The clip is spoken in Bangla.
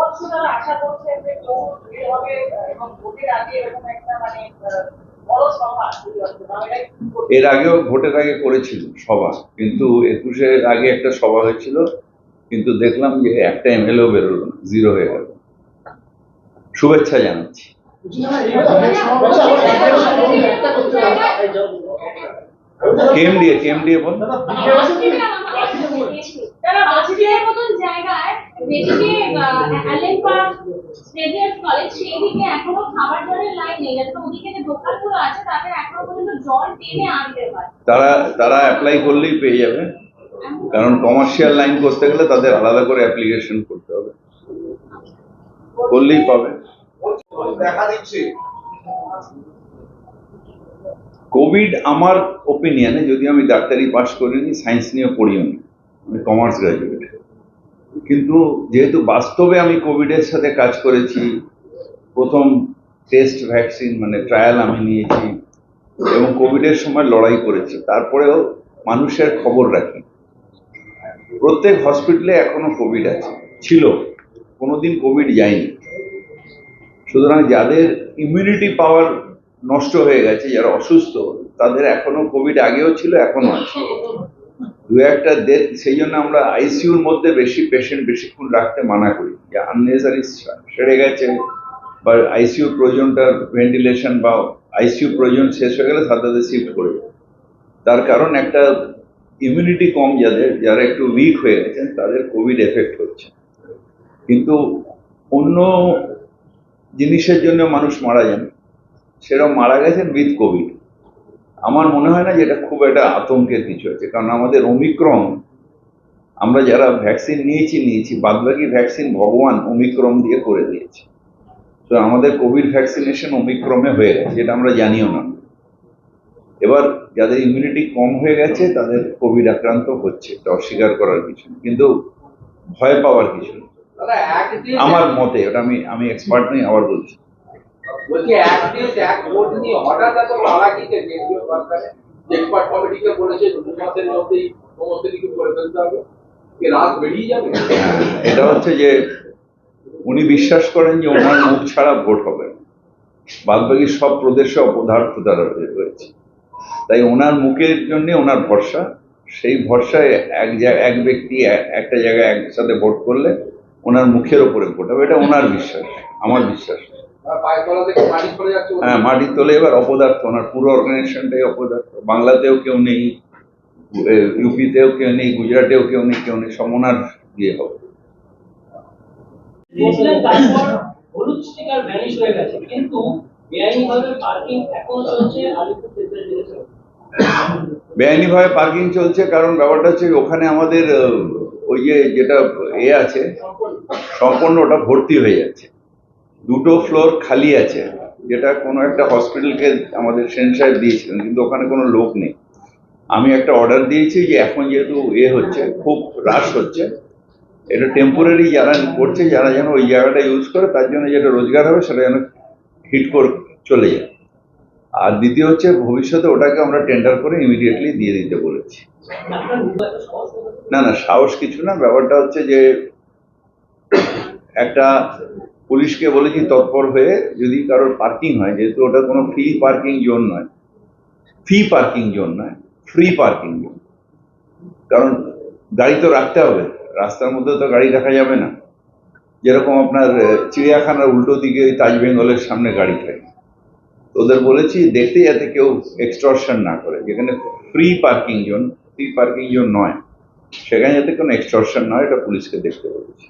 বছর তারা আশা করছেন যে ভোট এ হবে এবং ভোটের আগে এরকম একটা মানে? এর আগেও ভোটের আগে করেছিল সভা কিন্তু একুশের আগে একটা সভা হয়েছিল কিন্তু দেখলাম যে একটা এমএলএও বেরোলো না জিরো হয়ে গেল। শুভেচ্ছা জানাচ্ছি। কেম দিয়ে কেম বল। জায়গায় যেদিকে অ্যালেন পার্ক স্টেডিয়াম কলেজ সেই দিকে এখনও খাবার জলের লাইন নেই। যাতে ওদিকে যে দোকানগুলো আছে তাদের এখনও পর্যন্ত জল টেনে আনতে হয় তারা তারা অ্যাপ্লাই করলেই পেয়ে যাবে। কারণ কমার্শিয়াল লাইন করতে গেলে তাদের আলাদা করে অ্যাপ্লিকেশন করতে হবে। করলেই পাবে। দেখা দিচ্ছে। কোভিড আমার ওপিনিয়নে যদি আমি ডাক্তারি পাশ করিনি সায়েন্স নিয়ে পড়িও নি। আমি কমার্স গ্রাজুয়েট কিন্তু যেহেতু বাস্তবে আমি কোভিডের সাথে কাজ করেছি, প্রথম টেস্ট ভ্যাকসিন মানে ট্রায়াল আমি নিয়েছি, এবং কোভিডের সময় লড়াই করেছি, তারপরেও মানুষের খবর রাখি। প্রত্যেক হসপিটালে এখনও কোভিড আছে, ছিল, কোনোদিন কোভিড যায়নি। সুতরাং যাদের ইমিউনিটি পাওয়ার নষ্ট হয়ে গেছে, যারা অসুস্থ, তাদের এখনও কোভিড আগেও ছিল, এখনও আছে। দু একটা ডেথ সেই জন্য আমরা আইসিইউর মধ্যে বেশি পেশেন্ট বেশিক্ষণ রাখতে মানা করি। যে আননেসারি সেরে গেছে, বা আইসিইউ প্রয়োজনটা ভেন্টিলেশন বা আইসিইউ প্রয়োজন শেষ হয়ে গেলে তাদের শিফট করে। তার কারণ একটা ইমিউনিটি কম যাদের, যারা একটু উইক হয়ে গেছেন, তাদের কোভিড এফেক্ট হচ্ছে। কিন্তু অন্য জিনিসের জন্য মানুষ মারা যান, সেরকম মারা গেছেন উইথ কোভিড আমার মনে হয় না যে এটা খুব একটা আতঙ্কের কিছু আছে কারণ আমাদের অমিক্রম আমরা যারা ভ্যাকসিন নিয়েছি নিয়েছি বাদবাকি ভ্যাকসিন ভগবান অমিক্রম দিয়ে করে দিয়েছে। তো আমাদের কোভিড ভ্যাকসিনেশন অমিক্রমে হয়ে গেছে যেটা আমরা জানিও না। এবার যাদের ইমিউনিটি কম হয়ে গেছে তাদের কোভিড আক্রান্ত হচ্ছে এটা অস্বীকার করার কিছু কিন্তু ভয় পাওয়ার কিছু আমার মতে ওটা আমি আমি এক্সপার্ট নেই আবার বলছি। বলছি এক দেশ এক ভোট নিয়ে হঠাৎ এত পালাকিতে কেন্দ্রীয় সরকারে এক্সপার্ট কমিটিকে বলেছে, দু মাসের মধ্যেই সমস্ত কিছু করে ফেলতে হবে। এটা হচ্ছে যে উনি বিশ্বাস করেন যে ওনার মুখ ছাড়া ভোট হবে। বাদবাকি সব প্রদেশে অপদার্থ দ্বারা রয়েছে। তাই ওনার মুখের জন্য ওনার ভরসা। সেই ভরসায় এক এক ব্যক্তি একটা জায়গায় একসাথে ভোট করলে ওনার মুখের ওপরে ভোট হবে। এটা ওনার বিশ্বাস, আমার বিশ্বাস। হ্যাঁ মাটি তোলে এবার অপদার্থ ওনার পুরো অর্গানাইজেশনটাই অপদার্থ। বাংলাতেও কেউ নেই ইউপিতেও কেউ নেই গুজরাটেও কেউ নেই কেউ নেই সব ওনার দিয়ে হবে। হলুদ স্টিকার ভ্যানিশ হয়ে গেছে কিন্তু বেআইনিভাবে পার্কিং এখনও চলছে আলিপুর বেআইনিভাবে পার্কিং চলছে কারণ ব্যাপারটা হচ্ছে ওখানে আমাদের ওই যে যেটা এ আছে সম্পূর্ণ ওটা ভর্তি হয়ে যাচ্ছে। দুটো ফ্লোর খালি আছে, যেটা কোনো একটা হসপিটালকে আমাদের সেন সাহেব দিয়েছিলেন, কিন্তু ওখানে কোনো লোক নেই। আমি একটা অর্ডার দিয়েছি যে এখন যেহেতু এ হচ্ছে, খুব রাশ হচ্ছে, এটা টেম্পোরারি যারা করছে, যারা যেন ওই জায়গাটা ইউজ করে, তার জন্য যেটা রোজগার হবে, সেটা যেন হিট করে চলে যায়। আর দ্বিতীয় হচ্ছে, ভবিষ্যতে ওটাকে আমরা টেন্ডার করে ইমিডিয়েটলি দিয়ে দিতে বলেছি। না না, সাহস কিছু না, ব্যাপারটা হচ্ছে যে একটা পুলিশকে বলেছি তৎপর হয়ে যদি কারোর পার্কিং হয়, যেহেতু ওটা কোনো ফ্রি পার্কিং জোন নয়। ফ্রি পার্কিং জোন নয় ফ্রি পার্কিং জোন কারণ গাড়ি তো রাখতে হবে, রাস্তার মধ্যে তো গাড়ি রাখা যাবে না। যেরকম আপনার চিড়িয়াখানার উল্টো দিকে ওই তাজ বেঙ্গলের সামনে গাড়ি থাকে। ওদের বলেছি, দেখতে যাতে কেউ এক্সটর্শন না করে। যেখানে free parking zone free parking zone নয়। সেখানে যাতে কোনো এক্সটর্শন নয় এটা পুলিশকে দেখতে বলেছি।